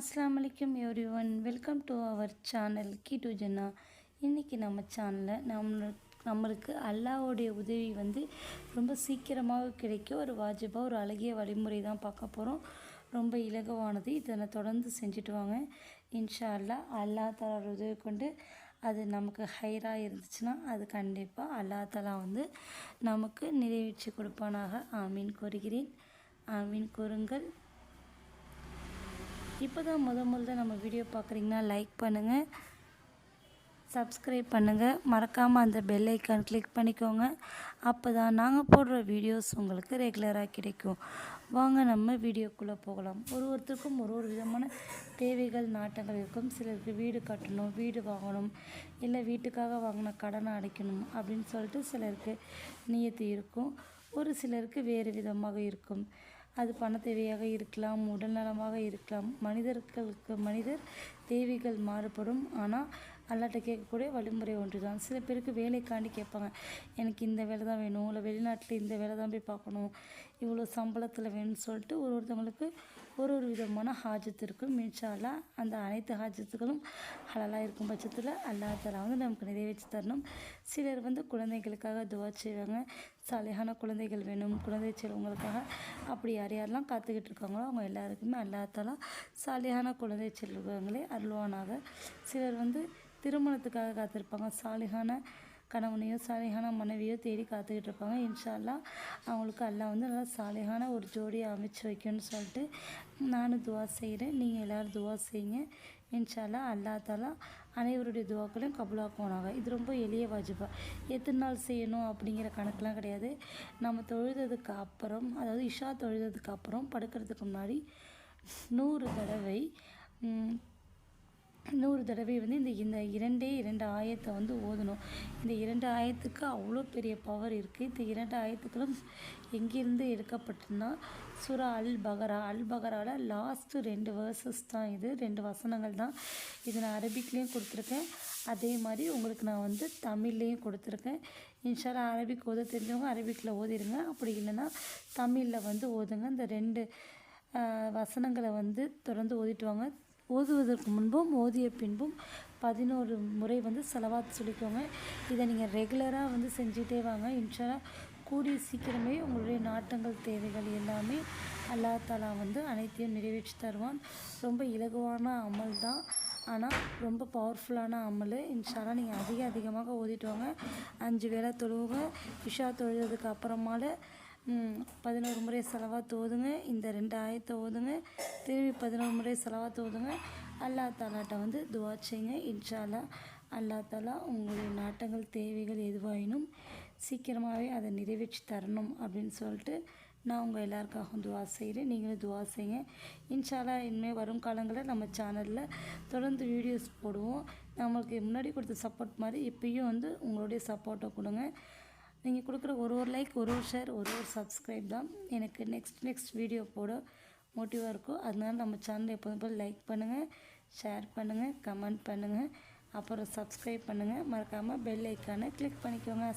அஸ்லாம் வலைக்கம் everyone welcome to our channel key to Jannah இன்றைக்கி நம்ம சேனலில் நம்ம நம்மளுக்கு அல்லாவோடைய உதவி வந்து ரொம்ப சீக்கிரமாக கிடைக்க ஒரு வாஜிபாக ஒரு அழகிய வழிமுறை தான் பார்க்க போகிறோம் ரொம்ப இலகுவானது. இதனை தொடர்ந்து செஞ்சுட்டு வாங்க. இன்ஷா அல்லா அல்லா தலா உதவி கொண்டு அது நமக்கு ஹைராக இருந்துச்சுன்னா அது கண்டிப்பாக அல்லா தலா வந்து நமக்கு நிறைவேற்றி கொடுப்பானாக. ஆமீன். கூறுகிறேன் ஆமீன். கூறுங்கள் இப்போ தான் முத முதல்ல நம்ம வீடியோ பார்க்குறீங்கன்னா லைக் பண்ணுங்கள் சப்ஸ்கிரைப் பண்ணுங்கள் மறக்காமல் அந்த பெல் ஐக்கான் கிளிக் பண்ணிக்கோங்க. அப்போ தான் நாங்கள் போடுற வீடியோஸ் உங்களுக்கு ரெகுலராக கிடைக்கும். வாங்க நம்ம வீடியோக்குள்ளே போகலாம். ஒரு ஒருத்தருக்கும் ஒரு ஒரு விதமான தேவைகள் நாட்டங்கள் இருக்கும். சிலருக்கு வீடு கட்டணும் வீடு வாங்கணும் இல்லை வீட்டுக்காக வாங்கின கடனை அடைக்கணும் அப்படின்னு சொல்லிட்டு சிலருக்கு நியத்து இருக்கும். ஒரு சிலருக்கு வேறு விதமாக இருக்கும். அது பண தேவையாக இருக்கலாம் உடல்நலமாக இருக்கலாம். மனிதர்களுக்கு மனிதர் தேவைகள் மாறுபடும். ஆனால் அல்லாட்ட கேட்கக்கூடிய வழிமுறை ஒன்று தான் சில பேருக்கு வேலைக்காண்டி கேட்பாங்க. எனக்கு இந்த வேலை தான் வேணும். இல்லை வெளிநாட்டில் இந்த வேலை தான் போய் பார்க்கணும். இவ்வளோ சம்பளத்தில் வேணும்னு சொல்லிட்டு ஒரு ஒருத்தவங்களுக்கு ஒரு ஒரு விதமான ஹாஜத்து இருக்கும் மின்ஷாலா அந்த அனைத்து ஹாஜத்துகளும் ஹலலாக இருக்கும் பட்சத்தில் அல்லா தலா வந்து நமக்கு நிறைவேற்றி தரணும். சிலர் வந்து குழந்தைகளுக்காக துவா செய்வாங்க. சாலையான குழந்தைகள் வேணும் குழந்தை செல்வங்களுக்காக. அப்படி யார் யாரெல்லாம் காத்துக்கிட்டு இருக்காங்களோ அவங்க எல்லாருக்குமே அல்லா தலா சாலையான குழந்தை செல்வங்களே அருள்வானாக. சிலர் வந்து திருமணத்துக்காக காத்திருப்பாங்க. சாலிகான கணவனையோ சாலைகான மனைவியோ தேடி காத்துக்கிட்டு இருப்பாங்க. இன்ஷால்லா அவங்களுக்கு எல்லாம் வந்து நல்லா சாலைகான ஒரு ஜோடியை அமைச்சு வைக்கணும்னு சொல்லிட்டு நானும் துவா செய்கிறேன் நீங்கள் எல்லோரும் துவா செய்யுங்க. இன்ஷால்லா அல்லா தாலா அனைவருடைய துவாக்களையும் கபுலாக்குவானாக. இது ரொம்ப எளிய வாஜிபா. எத்தனை நாள் செய்யணும் அப்படிங்கிற கணக்கெலாம் கிடையாது. நம்ம தொழுததுக்கு அப்புறம் அதாவது இஷா தொழுததுக்கு அப்புறம் படுக்கிறதுக்கு முன்னாடி நூறு தடவை நூறு தடவை வந்து இந்த இந்த இரண்டே இரண்டு ஆயத்தை வந்து ஓதணும். இந்த இரண்டு ஆயத்துக்கு அவ்வளோ பெரிய பவர் இருக்குது இந்த இரண்டு ஆயத்துக்களும் எங்கேருந்து எடுக்கப்பட்டுன்னா சுரா அல் பகரா. அல் பகராவில் லாஸ்ட்டு ரெண்டு வேர்சஸ் தான் இது. ரெண்டு வசனங்கள் தான் இது நான் அரபிக்லேயும் கொடுத்துருக்கேன். அதே மாதிரி உங்களுக்கு நான் வந்து தமிழ்லேயும் கொடுத்துருக்கேன். இன்ஷாலா அரபிக் ஓத தெரிஞ்சவங்க அரபிக்கில் ஓதிடுங்க அப்படி இல்லைன்னா தமிழில் வந்து ஓதுங்க. இந்த ரெண்டு வசனங்களை வந்து தொடர்ந்து ஓதிட்டு வாங்க. ஓதுவதற்கு முன்பும் ஓதிய பின்பும் பதினோரு முறை வந்து செலவாத் சொல்லிக்கோங்க. இதை நீங்கள் ரெகுலராக வந்து செஞ்சுட்டே வாங்க. இன்ஷாலா கூடிய சீக்கிரமே உங்களுடைய நாட்டங்கள் தேவைகள் எல்லாமே அல்லா தாலா வந்து அனைத்தையும் நிறைவேற்றி தருவான். ரொம்ப இலகுவான அமல் தான். ஆனால் ரொம்ப பவர்ஃபுல்லான அமல். இன்ஷாலாம் நீங்கள் அதிக அதிகமாக ஓதிட்டு வாங்க. அஞ்சு வேலை தொழுவுங்க. விஷா தொழுதுக்கு அப்புறமால பதினோரு முறை செலவாக ஓதுங்க இந்த ரெண்டு ஆயத்தை ஓதுங்க. திரும்பி பதினோரு முறை செலவாக ஓதுங்க அல்லா தாலாட்ட வந்து துவா செய்யுங்க. இன்ஷால்லா அல்லா தாலா உங்களுடைய நாட்டங்கள் தேவைகள் எதுவாயினும் சீக்கிரமாகவே அதை நிறைவேற்றி தரணும் அப்படின்னு சொல்லிட்டு நான் உங்கள் எல்லாருக்காகவும் துவா செய்கிறேன் நீங்களும் துவா செய்யுங்க. இன்ஷாலா இனிமேல் வரும் காலங்களில் நம்ம சேனலில் தொடர்ந்து வீடியோஸ் போடுவோம். நம்மளுக்கு முன்னாடி கொடுத்த சப்போர்ட் மாதிரி இப்பயும் வந்து உங்களுடைய சப்போர்ட்டை கொடுங்க. நீங்கள் கொடுக்குற ஒரு ஒரு லைக் ஒரு ஒரு ஷேர் ஒரு ஒரு சப்ஸ்கிரைப் தான் எனக்கு நெக்ஸ்ட் நெக்ஸ்ட் வீடியோ போட மோட்டிவாக இருக்கும் அதனால நம்ம சேனல் எப்போதும் போல் லைக் பண்ணுங்கள் ஷேர் பண்ணுங்கள் கமெண்ட் பண்ணுங்கள் அப்புறம் சப்ஸ்கிரைப் பண்ணுங்கள் மறக்காமல் பெல் ஐக்கானை கிளிக் பண்ணிக்கோங்க.